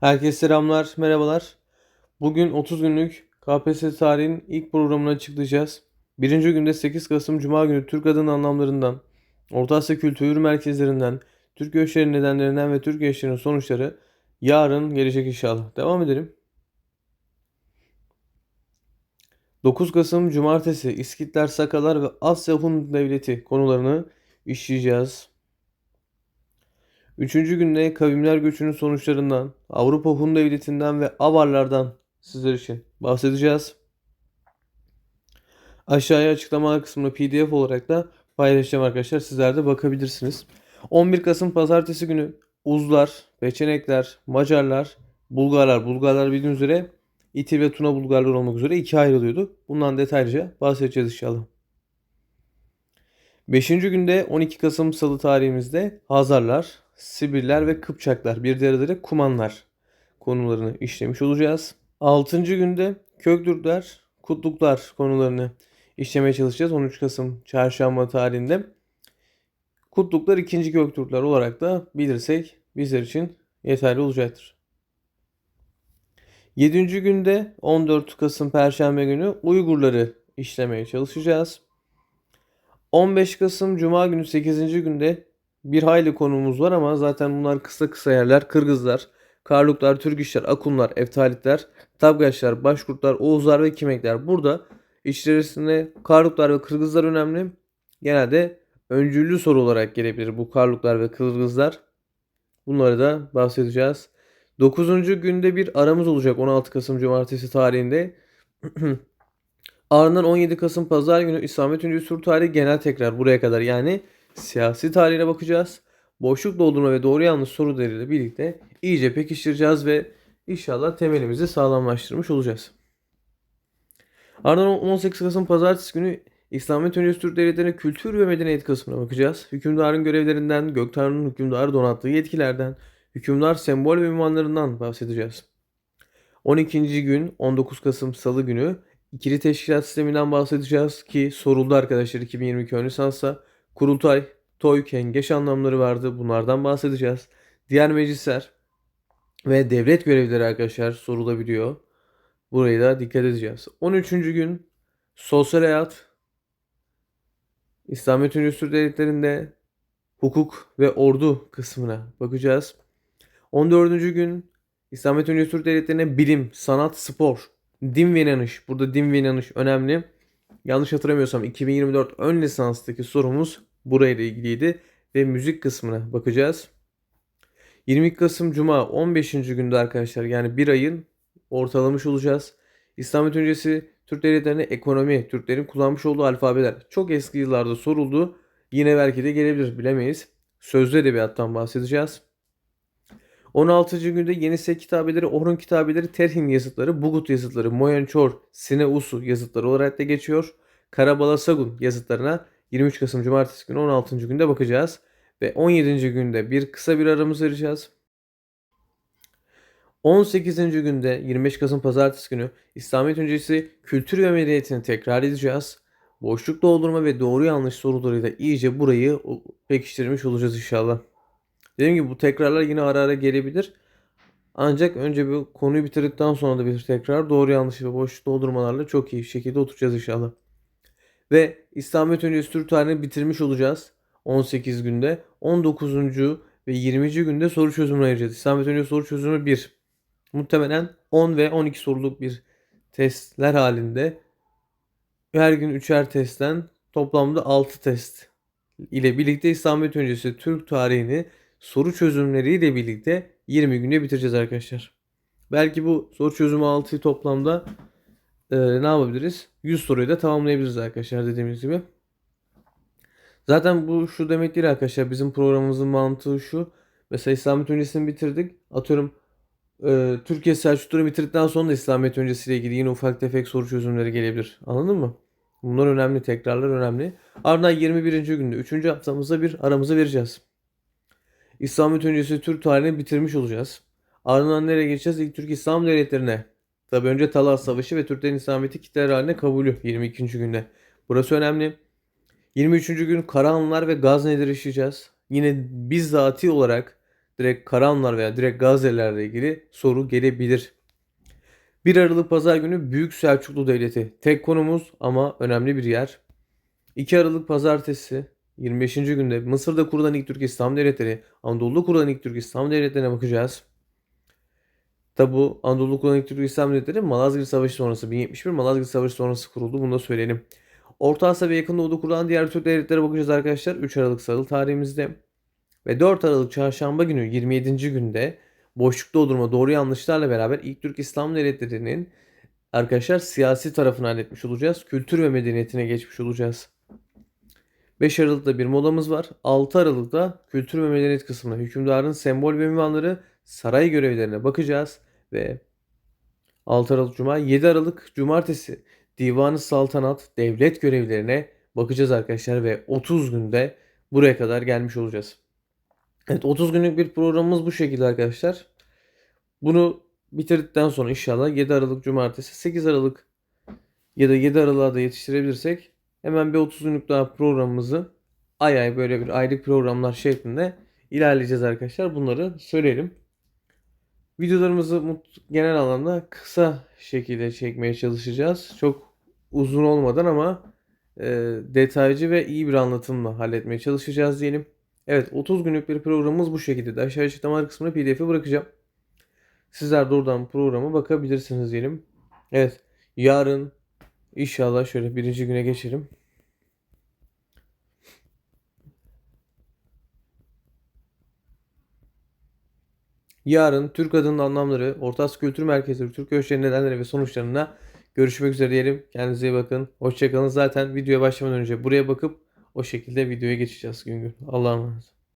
Herkese selamlar, merhabalar. Bugün 30 günlük KPSS tarihinin ilk programını açıklayacağız. Birinci günde 8 Kasım Cuma günü Türk adının anlamlarından, Orta Asya kültür merkezlerinden, Türk göçlerinin nedenlerinden ve Türk göçlerinin sonuçları yarın gelecek inşallah. Devam edelim. 9 Kasım Cumartesi İskitler, Sakalar ve Asya Hun Devleti konularını işleyeceğiz. Üçüncü günde kavimler göçünün sonuçlarından, Avrupa Hun Devleti'nden ve Avarlardan sizler için bahsedeceğiz. Aşağıya açıklama kısmına PDF olarak da paylaşacağım arkadaşlar. Sizler de bakabilirsiniz. 11 Kasım Pazartesi günü Uzlar, Peçenekler, Macarlar, Bulgarlar, Bulgarlar bildiğiniz üzere İti ve Tuna Bulgarlar olmak üzere ikiye ayrılıyordu. Bundan detaylıca bahsedeceğiz inşallah. Beşinci günde 12 Kasım Salı tarihimizde Hazarlar, Sibirler ve Kıpçaklar bir diğer adıyla Kumanlar konularını işlemiş olacağız. Altıncı günde Köktürkler, Kutluklar konularını işlemeye çalışacağız. 13 Kasım Çarşamba tarihinde. Kutluklar ikinci Göktürkler olarak da bilirsek bizler için yeterli olacaktır. 7. günde 14 Kasım Perşembe günü Uygurları işlemeye çalışacağız. 15 Kasım Cuma günü 8. günde bir hayli konumuz var ama zaten bunlar kısa kısa yerler. Kırgızlar, Karluklar, Türkişler, Akunlar, Eftalitler, Tabgaçlar, Başkurtlar, Oğuzlar ve Kimekler. Burada içerisinde Karluklar ve Kırgızlar önemli. Genelde öncüllü soru olarak gelebilir bu Karluklar ve Kırgızlar. Bunları da bahsedeceğiz. 9. günde bir aramız olacak 16 Kasım Cumartesi tarihinde. Ardından 17 Kasım Pazar günü İslamiyet sur tarihi genel tekrar buraya kadar yani siyasi tarihine bakacağız. Boşluk doldurma ve doğru yanlış sorularıyla birlikte iyice pekiştireceğiz ve inşallah temelimizi sağlamlaştırmış olacağız. Ardından 18 Kasım Pazartesi günü İslamiyet öncesi Türk devletlerine kültür ve medeniyet kısmına bakacağız. Hükümdarın görevlerinden, Gök Tanrı'nın hükümdarı donattığı yetkilerden, hükümdar sembol ve ünvanlarından bahsedeceğiz. 12. gün 19 Kasım Salı günü ikili teşkilat sisteminden bahsedeceğiz ki soruldu arkadaşlar 2022 ön. Kurultay, TOY, Hengeş anlamları vardı. Bunlardan bahsedeceğiz. Diğer meclisler ve devlet görevlileri arkadaşlar sorulabiliyor. Burayı da dikkat edeceğiz. 13. gün sosyal hayat, İslamiyet Üniversitesi devletlerinde hukuk ve ordu kısmına bakacağız. 14. gün İslamiyet Üniversitesi devletlerine bilim, sanat, spor, din ve inanış. Burada din ve inanış önemli. Yanlış hatırlamıyorsam 2024 ön lisanstaki sorumuz burayla ilgiliydi ve müzik kısmına bakacağız. 22 Kasım Cuma 15. günde arkadaşlar yani bir ayın ortalamış olacağız. İslamiyet öncesi Türk devletlerine ekonomi, Türklerin kullanmış olduğu alfabeler çok eski yıllarda soruldu. Yine belki de gelebilir bilemeyiz. Sözlü edebiyattan bahsedeceğiz. 16. günde Yenisey kitabeleri, Orhun kitabeleri, Terhin yazıtları, Bugut yazıtları, Moyençor, Sine Usu yazıtları olarak da geçiyor. Karabala Sagun yazıtlarına 23 Kasım Cumartesi günü 16. günde bakacağız. Ve 17. günde bir kısa bir aramız vereceğiz. 18. günde 25 Kasım Pazartesi günü İslamiyet öncesi kültür ve medeniyetini tekrar edeceğiz. Boşluk doldurma ve doğru yanlış sorularıyla iyice burayı pekiştirmiş olacağız inşallah. Dediğim gibi bu tekrarlar yine ara ara gelebilir. Ancak önce bir konuyu bitirdikten sonra da bir tekrar doğru yanlış ve boşluk doldurmalarla çok iyi şekilde oturacağız inşallah. Ve İslamiyet öncesi Türk tarihini bitirmiş olacağız. 18 günde. 19. ve 20. günde soru çözümünü ayıracağız. İslamiyet öncesi soru çözümü 1. Muhtemelen 10 ve 12 soruluk bir testler halinde her gün 3'er testten toplamda 6 test ile birlikte İslamiyet öncesi Türk tarihini soru çözümleriyle birlikte 20 günde bitireceğiz arkadaşlar. Belki bu soru çözümü 6'yı toplamda e, ne yapabiliriz? 100 soruyu da tamamlayabiliriz arkadaşlar dediğimiz gibi. Zaten bu şu demek değil arkadaşlar. Bizim programımızın mantığı şu. Mesela İslamiyet öncesini bitirdik. Atıyorum e, Türkiye Selçukluları bitirdikten sonra da İslamiyet öncesiyle ilgili yine ufak tefek soru çözümleri gelebilir. Anladın mı? Bunlar önemli. Tekrarlar önemli. Ardından 21. günde 3. haftamızda bir aramızı vereceğiz. İslamiyet öncesi Türk tarihini bitirmiş olacağız. Ardından nereye geçeceğiz? İlk Türk İslam devletlerine. Tabi önce Talas Savaşı ve Türklerin İslamiyet'i kitleler haline kabulü 22. günde. Burası önemli. 23. gün Karahanlılar ve Gazne'leri işleyeceğiz. Yine bizzati olarak direkt Karahanlar veya direkt Gazze'lerle ilgili soru gelebilir. 1 Aralık Pazar günü Büyük Selçuklu Devleti. Tek konumuz ama önemli bir yer. 2 Aralık Pazartesi 25. günde Mısır'da kurulan ilk Türk İslam Devletleri, Anadolu'da kurulan ilk Türk İslam Devletleri'ne bakacağız. Tabi bu Anadolu kurulan ilk Türk İslam Devletleri Malazgirt Savaşı sonrası 1071 Malazgirt Savaşı sonrası kuruldu. Bunu da söyleyelim. Orta Asya ve Yakın Doğu'da kurulan diğer Türk devletlere bakacağız arkadaşlar. 3 Aralık Sarıl tarihimizde. Ve 4 Aralık Çarşamba günü 27. günde boşluk doldurma doğru yanlışlarla beraber ilk Türk İslam devletlerinin arkadaşlar siyasi tarafını halletmiş olacağız. Kültür ve medeniyetine geçmiş olacağız. 5 Aralık'ta bir molamız var. 6 Aralık'ta kültür ve medeniyet kısmına hükümdarın sembol ve ünvanları saray görevlerine bakacağız. Ve 6 Aralık Cuma, 7 Aralık Cumartesi Divanı Saltanat devlet görevlerine bakacağız arkadaşlar ve 30 günde buraya kadar gelmiş olacağız. Evet 30 günlük bir programımız bu şekilde arkadaşlar. Bunu bitirdikten sonra inşallah 7 Aralık Cumartesi 8 Aralık ya da 7 Aralık'a da yetiştirebilirsek hemen bir 30 günlük daha programımızı ay ay böyle bir aylık programlar şeklinde ilerleyeceğiz arkadaşlar. Bunları söyleyelim. Videolarımızı genel anlamda kısa şekilde çekmeye çalışacağız. Çok uzun olmadan ama e, detaycı ve iyi bir anlatımla halletmeye çalışacağız diyelim. Evet 30 günlük bir programımız bu şekilde. de. Aşağı açıklamalar kısmına pdf'i bırakacağım. Sizler de oradan programa bakabilirsiniz diyelim. Evet yarın inşallah şöyle birinci güne geçelim. Yarın Türk adının anlamları, Orta Asya Kültür Merkezi, Türk ölçüleri nedenleri ve sonuçlarına görüşmek üzere diyelim. Kendinize iyi bakın. Hoşçakalın. Zaten videoya başlamadan önce buraya bakıp o şekilde videoya geçeceğiz gün gün. Allah'a emanet.